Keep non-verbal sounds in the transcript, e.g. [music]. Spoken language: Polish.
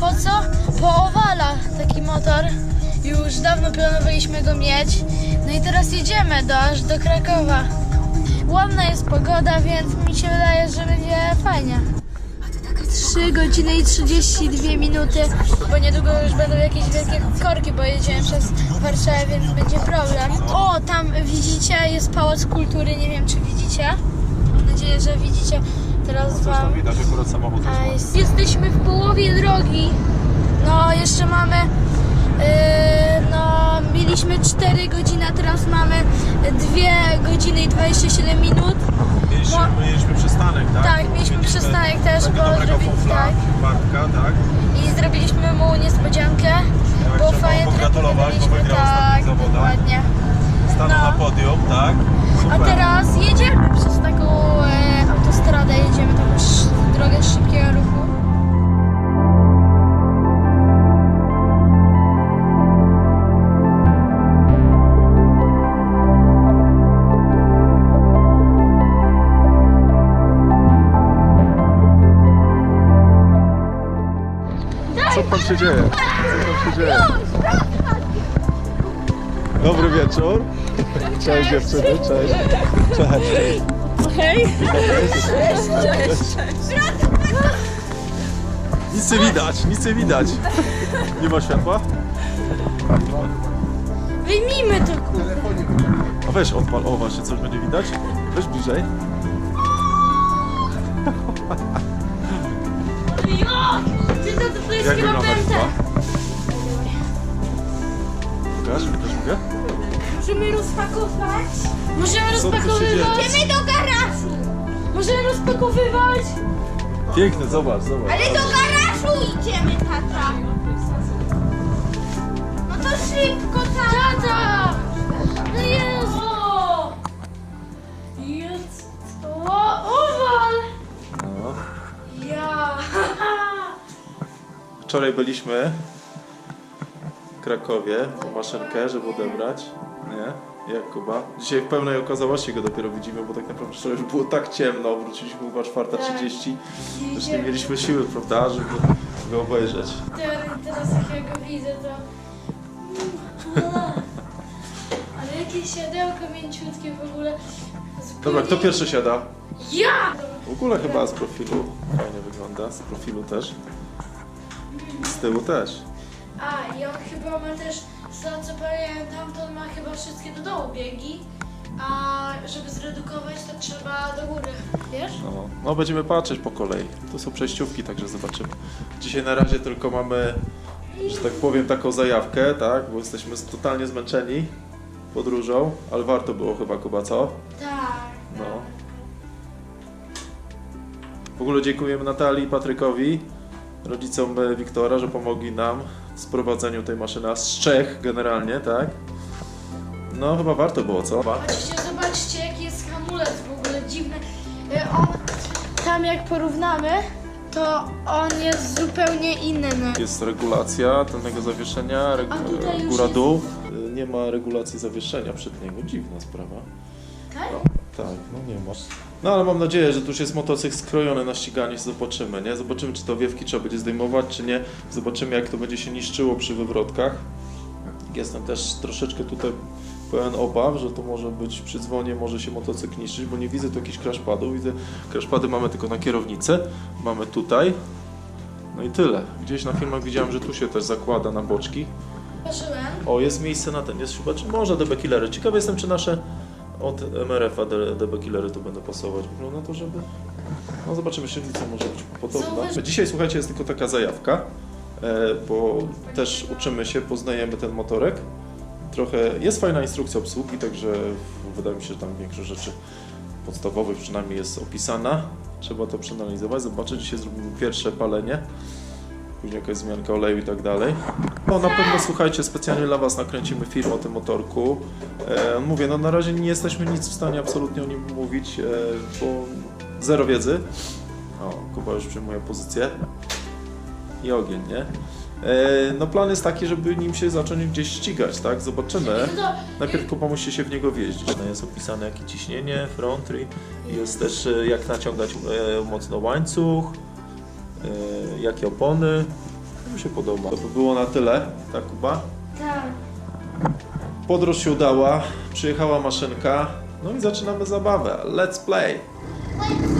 po co? Po owala taki motor. Już dawno planowaliśmy go mieć. No i teraz jedziemy do, aż do Krakowa. Ładna jest pogoda, więc mi się wydaje, że będzie fajnie. 3 godziny i 32 minuty, bo niedługo już będą jakieś wielkie korki, bo jedziemy przez Warszawę, więc będzie problem. O, tam widzicie, jest Pałac Kultury, nie wiem czy widzicie. Mam nadzieję, że widzicie. Teraz Coś tam wam... widać, akurat samochód A, jest jest, jesteśmy w połowie drogi. No, jeszcze mamy. Yy, no, mieliśmy 4 godziny, a teraz mamy 2 godziny i 27 minut. Mieliśmy, Mo- mieliśmy przystanek, tak? Tak, mieliśmy przystanek też, bo dobrego zrobili- fufla, tak. Bartka, tak? I zrobiliśmy mu niespodziankę. Bo trzeba fajnie pogratulować, bo wygrał tak, ostatni zawodach. dokładnie. Stanął No. na podium, tak? A Super. teraz jedziemy przez autostradę, jedziemy sz- drogę szybkiego ruchu. Co tam się dzieje? Co tam się dzieje? Dobry wieczór. Cześć dziewczyny, cześć. Cześć. Hej! Nic nie widać, nic nie widać. Nie ma światła? Wyjmijmy to kurde. A weź odpal, o właśnie, coś będzie widać? Weź bliżej. Jo! Ty to, to jest Jak chyba wygląda pęta. chyba? Pokaż, pokaż mogę? Możemy rozpakować? Możemy Co tu się rozpakowywać? Idziemy do garażu! Możemy rozpakowywać? Piękny, zobacz, zobacz. Ale do garażu idziemy, tata. No to szybko, tata. Tata! No Jezu! Jest... O, owal! No. Ja! Wczoraj byliśmy w Krakowie po maszynkę, żeby odebrać. Nie? Jak Kuba? Dzisiaj w pełnej okazałości go dopiero widzimy, bo tak naprawdę wczoraj już było tak ciemno, wróciliśmy chyba 4.30. Już nie mieliśmy siły, prawda, żeby go obejrzeć. Teraz, jak ja go widzę, to... [laughs] Ale jakie siodełko mięciutkie w ogóle. Dobra, kto pierwszy siada? Ja! W ogóle chyba z profilu. Fajnie wygląda, z profilu też. Z tyłu też. A, i on chyba ma też, z tego co pamiętam, to on ma chyba wszystkie do dołu biegi. A żeby zredukować, to trzeba do góry. Wiesz? No, no będziemy patrzeć po kolei. To są przejściówki, także zobaczymy. Dzisiaj na razie tylko mamy, że tak powiem, taką zajawkę, tak? Bo jesteśmy totalnie zmęczeni podróżą, ale warto było chyba, Kuba, co? Tak. No. W ogóle dziękujemy Natalii i Patrykowi, rodzicom Wiktora, że pomogli nam sprowadzeniu tej maszyny z Czech generalnie, tak? No chyba warto było, co? Zobaczcie, zobaczcie, jaki jest hamulec w ogóle dziwny. E, On, tam jak porównamy, to on jest zupełnie inny. Jest regulacja tylnego zawieszenia, reg- A tutaj już góra-dół. Y, Nie ma regulacji zawieszenia przedniego. Dziwna sprawa. Tak? Tak, no nie ma. No ale mam nadzieję, że tu już jest motocykl skrojony na ściganie, zobaczymy, nie? Zobaczymy, czy te owiewki trzeba będzie zdejmować, czy nie. Zobaczymy, jak to będzie się niszczyło przy wywrotkach. Jestem też troszeczkę tutaj pełen obaw, że to może być przy dzwonie, może się motocykl niszczyć, bo nie widzę tu jakichś crashpadów. Widzę, crashpady mamy tylko na kierownicy, mamy tutaj. No i tyle. Gdzieś na filmach widziałem, że tu się też zakłada na boczki. Patrzyłem. O, jest miejsce na ten, jest chyba, czy może DB Killery. Ciekawy jestem, czy nasze od MRF-a DB Killery tu będą pasować. Wygląda to, żeby... No zobaczymy, średnica może być podobna. Dzisiaj, słuchajcie, jest tylko taka zajawka, e, bo też uczymy się, poznajemy ten motorek. Trochę, jest fajna instrukcja obsługi, także wydaje mi się, że tam większość rzeczy podstawowych przynajmniej jest opisana. Trzeba to przeanalizować, zobaczyć. Dzisiaj zrobimy pierwsze palenie później jakaś zmianka oleju i tak dalej. No na pewno słuchajcie, specjalnie dla Was nakręcimy film o tym motorku. E, mówię, no na razie nie jesteśmy nic w stanie absolutnie o nim mówić, e, bo zero wiedzy. O, Kuba już przyjmuje pozycję. I ogień, nie? E, no plan jest taki, żeby nim się zacząć gdzieś ścigać, tak? Zobaczymy. No Najpierw Kuba musi się w niego wjeździć. No jest opisane jakie ciśnienie, front, jest też e, jak naciągać e, mocno łańcuch, jakie opony. To mi się podoba. To by było na tyle, tak Kuba? Tak. Podróż się udała, przyjechała maszynka, no i zaczynamy zabawę. Let's play! Let's